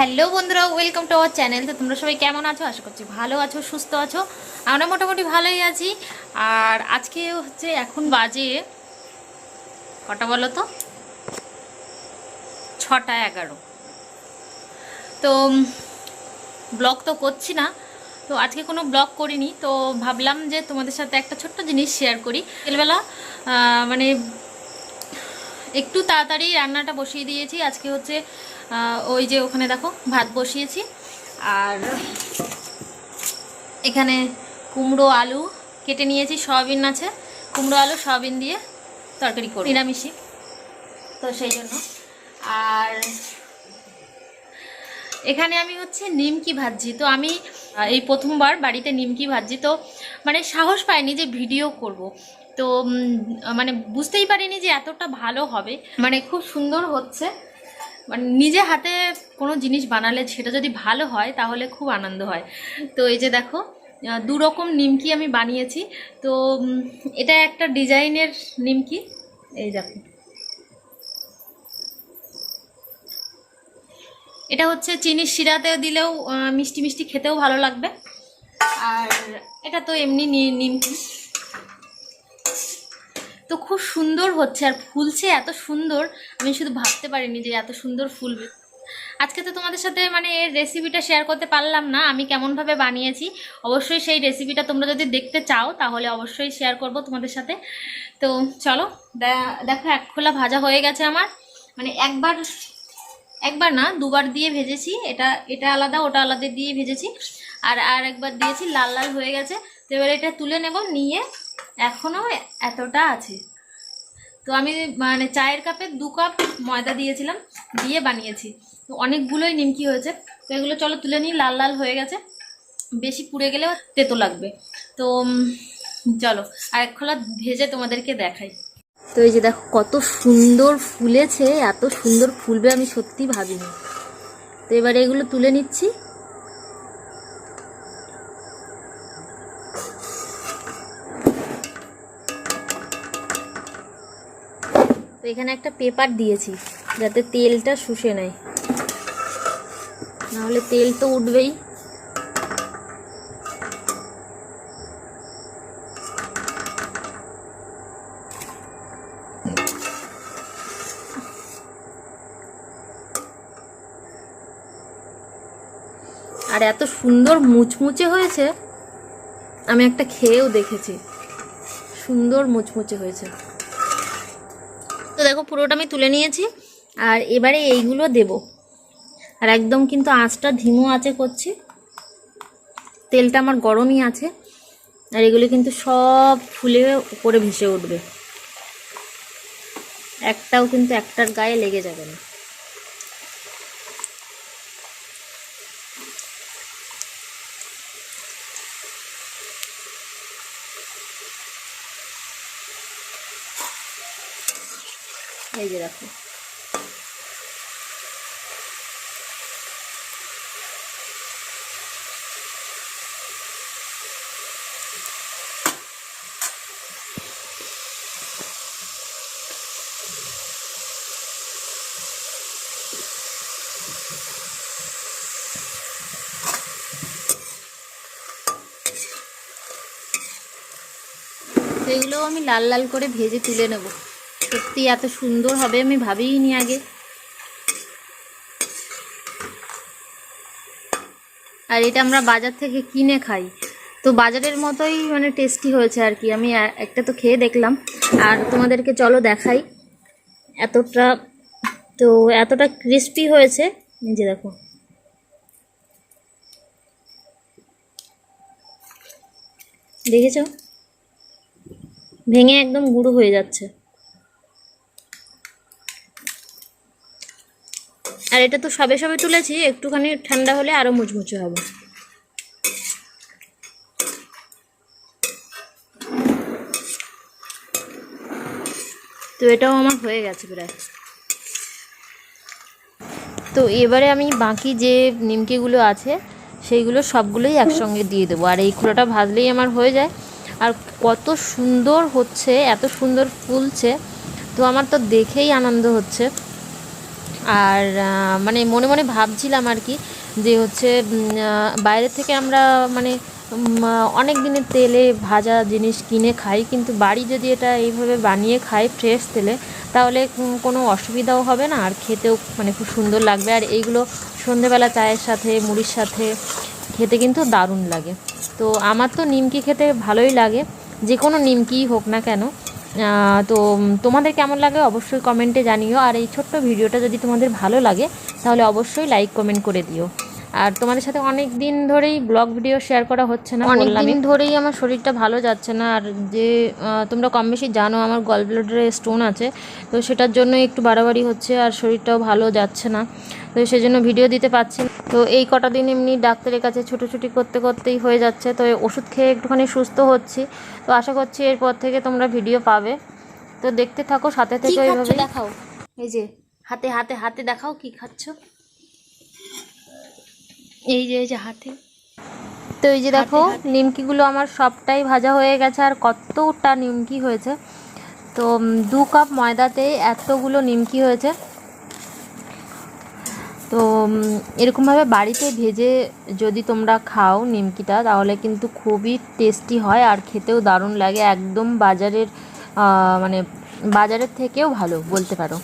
Hello বন্ধুরা, welcome to our channel. তো তোমরা সবাই কেমন আছো? আশা করছি ভালো আছো, সুস্থ আছো। আমরা মোটামুটি ভালোই আছি। আর আজকে হচ্ছে এখন বাজে কটা বলো তো? ছটা এগারো। তো ব্লগ তো করছি না। তো আজকে কোনো ব্লগ করিনি। তো ভাবলাম যে তোমাদের সাথে একটা ছোট্ট জিনিস শেয়ার করি। বিকেলবেলা মানে একটু তাড়াতাড়ি রান্নাটা বসিয়ে দিয়েছি। আজকে হচ্ছে ওই যে ওখানে দেখো, ভাত বসিয়েছি। আর এখানে কুমড়ো আলু কেটে নিয়েছি, সয়াবিন আছে। কুমড়ো আলু, সয়াবিন দিয়ে তরকারি করি নিরামিষই। তো সেই জন্য। আর এখানে আমি হচ্ছে নিমকি ভাজছি। তো আমি এই প্রথমবার বাড়িতে নিমকি ভাজছি। তো মানে সাহস পাইনি যে ভিডিও করব। তো মানে বুঝতেই পারিনি যে এতটা ভালো হবে। মানে খুব সুন্দর হচ্ছে। মানে নিজে হাতে কোনো জিনিস বানালে সেটা যদি ভালো হয়, তাহলে খুব আনন্দ হয়। তো এই যে দেখো দু রকম নিমকি আমি বানিয়েছি। তো এটা একটা ডিজাইনের নিমকি। এই দেখো। এটা হচ্ছে চিনির শিরাতে দিলেও মিষ্টি মিষ্টি খেতেও ভালো লাগবে। আর এটা তো এমনি নিমকি। তো খুব সুন্দর হচ্ছে আর ফুলছে, এত সুন্দর। আমি শুধু ভাবতে পারিনি যে এত সুন্দর ফুলবে। আজকে তো তোমাদের সাথে মানে রেসিপিটা শেয়ার করতে পারলাম না, আমি কেমনভাবে বানিয়েছি। অবশ্যই সেই রেসিপিটা তোমরা যদি দেখতে চাও, তাহলে অবশ্যই শেয়ার করব তোমাদের সাথে। তো চলো দেখো এক খোলা ভাজা হয়ে গেছে আমার। মানে একবার একবার না, দুবার দিয়ে ভেজেছি। এটা এটা আলাদা, ওটা আলাদা দিয়ে ভেজেছি। আর আর একবার দিয়েছি, লাল লাল হয়ে গেছে। তো এবার এটা তুলে নেব, নিয়ে এখনও এতটা আছে। তো আমি মানে চায়ের কাপে দু কাপ ময়দা দিয়েছিলাম, দিয়ে বানিয়েছি। তো অনেকগুলোই নিমকি হয়েছে। তো এগুলো চলো তুলে নিই, লাল লাল হয়ে গেছে। বেশি পুড়ে গেলেও তেতো লাগবে। তো চলো, আর এক খোলা ভেজে তোমাদেরকে দেখাই। তো এই যে দেখো, কত সুন্দর ফুলেছে, এত সুন্দর ফুলবে আমি সত্যি ভাবিনি। তো এবারে এগুলো তুলে নিচ্ছি। এখানে একটা পেপার দিয়েছি, যাতে তেলটা শুষে নেয়। নাহলে তেল তো উঠবেই। আর এত সুন্দর মুচমুচে হয়েছে, আমি একটা খেয়েও দেখেছি। সুন্দর মুচমুচে হয়েছে। দেখো পুরোটা আমি তুলে নিয়েছি। আর এবারে এইগুলো দেব। আর একদম কিন্তু আঁচটা ধিমো আছে করছি। তেলটা আমার গরমই আছে। আর এগুলো কিন্তু সব ফুলে উপরে ভেসে উঠবে। একটাও কিন্তু একটার গায়ে লেগে যাবে না। এই দেখো। তো আমি লাল লাল করে ভেজে তুলে নেব। সত্যি এত সুন্দর হবে, আমি ভাবিনি আগে। আর এটা আমরা বাজার থেকে কিনে খাই। তো বাজারের মতোই মানে টেস্টি হয়েছে আর কি, আমি একটা তো খেয়ে দেখলাম। আর তোমাদেরকে চলো দেখাই এতটা, তো এতটা ক্রিস্পি হয়েছে নিজে দেখো। দেখেছ? ভেঙে একদম গুঁড়ো হয়ে যাচ্ছে। আর এটা তো সবে সবে তুলেছি, একটুখানি ঠান্ডা হলে আরও মুচমুচে হবে। তো এটাও আমার হয়ে গেছে প্রায়। তো এবারে আমি বাকি যে নিমকিগুলো আছে, সেইগুলো সবগুলোই একসঙ্গে দিয়ে দেবো। আর এই খোলাটা ভাজলেই আমার হয়ে যায়। আর কত সুন্দর হচ্ছে, এত সুন্দর ফুলছে, তো আমার তো দেখেই আনন্দ হচ্ছে। আর মানে মনে মনে ভাবছিলাম আর কি যে হচ্ছে বাইরে থেকে আমরা মানে অনেক দিনের তেলে ভাজা জিনিস কিনে খাই, কিন্তু বাড়ি যদি এটা এইভাবে বানিয়ে খাই ফ্রেশ তেলে, তাহলে কোনো অসুবিধাও হবে না আর খেতেও মানে খুব সুন্দর লাগবে। আর এইগুলো সন্ধেবেলা চায়ের সাথে, মুড়ির সাথে খেতে কিন্তু দারুণ লাগে। তো আমার তো নিমকি খেতে ভালোই লাগে যে কোনো নিমকিই হোক না কেন। তো তোমাদের কেমন লাগে অবশ্যই কমেন্টে জানিও। আর এই ছোট্ট ভিডিওটা যদি তোমাদের ভালো লাগে, তাহলে অবশ্যই লাইক কমেন্ট করে দিও। আর তোমাদের সাথে অনেক দিন ধরেই ব্লগ ভিডিও শেয়ার করা হচ্ছে না অনেক দিন ধরেই আমার শরীরটা ভালো যাচ্ছে না আর যে আহ, তোমরা কম বেশি জানো আমার গল ব্লাডারে স্টোন আছে তো সেটার জন্য একটু বাড়াবাড়ি হচ্ছে আর শরীরটাও ভালো যাচ্ছে না তো সেজন্য ভিডিও দিতে পারছি তো এই কটা দিন এমনি ডাক্তারের কাছে ছুটোছুটি করতে করতেই হয়ে যাচ্ছে তো ওষুধ খেয়ে একটুখানি সুস্থ হচ্ছি তো আশা করছি এরপর থেকে তোমরা ভিডিও পাবে। তো দেখতে থাকো সাথে থেকে এইভাবে দেখাও। এই যে হাতে হাতে হাতে দেখাও কি খাচ্ছ। এই যে এই যে হাতে। তো এই যে দেখো নিমকিগুলো আমার সবটাই ভাজা হয়ে গেছে আর কতটা নিমকি হয়েছে। তো দু কাপ ময়দাতে এতগুলো নিমকি হয়েছে। তো এরকমভাবে বাড়িতে ভেজে যদি তোমরা খাও নিমকিটা তাহলে কিন্তু খুবই টেস্টি হয় আর খেতেও দারুণ লাগে। একদম বাজারের মানে বাজারের থেকেও ভালো বলতে পারো।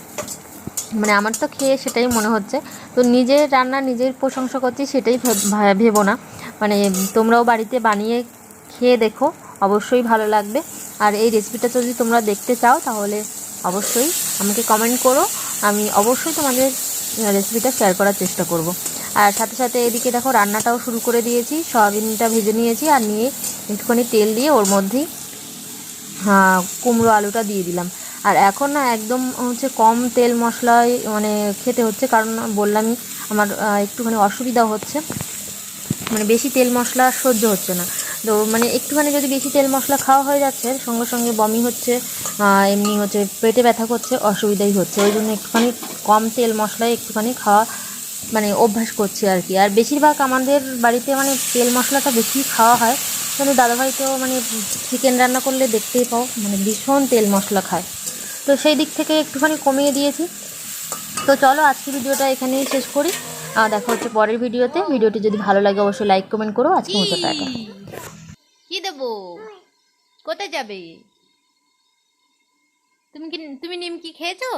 মানে আমার তো খেয়ে সেটাই মনে হচ্ছে। তো নিজের রান্না, নিজের প্রশংসা করছি সেটাই ভেব- না। মানে তোমরাও বাড়িতে বানিয়ে খেয়ে দেখো, অবশ্যই ভালো লাগবে। আর এই রেসিপিটা যদি তোমরা দেখতে চাও, তাহলে অবশ্যই আমাকে কমেন্ট করো। আমি অবশ্যই তোমাদের রেসিপিটা শেয়ার করার চেষ্টা করব। আর সাথে সাথে এদিকে দেখো, রান্নাটাও শুরু করে দিয়েছি। সয়াবিনটা ভেজে নিয়েছি আর নিয়ে একটুখানি তেল দিয়ে ওর মধ্যেই কুমড়ো আলুটা দিয়ে দিলাম। আর এখন না একদম হচ্ছে কম তেল মশলায় মানে খেতে হচ্ছে, কারণ বললামই আমার একটুখানি অসুবিধা হচ্ছে। মানে বেশি তেল মশলা সহ্য হচ্ছে না। তো মানে একটুখানি যদি বেশি তেল মশলা খাওয়া হয়ে যাচ্ছে, সঙ্গে সঙ্গে বমি হচ্ছে এমনি হচ্ছে পেটে ব্যথা করছে, অসুবিধাই হচ্ছে। ওই জন্য একটুখানি কম তেল মশলায় একটুখানি খাওয়া মানে অভ্যাস করছি আর কি। আর বেশিরভাগ আমাদের বাড়িতে মানে তেল মশলাটা বেশি খাওয়া হয়। কিন্তু দাদাভাই তো মানে চিকেন রান্না করলে দেখতেই পাও মানে ভীষণ তেল মশলা খায়। তো সেই দিক থেকে একটুখানি কমিয়ে দিয়েছি। তো চলো আজকে ভিডিওটা এখানেই শেষ করি। আর দেখা হচ্ছে পরের ভিডিওতে। ভিডিওটি যদি ভালো লাগে, অবশ্যই লাইক কমেন্ট করো। আজকে মতো টাকা কি দেবো? কোথায় যাবে? তুমি কি, তুমি নিমকি খেয়েছো?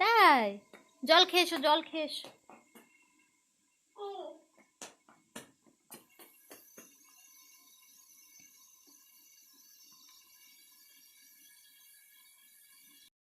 তাই। জল খেয়েছো জল খেয়েছো।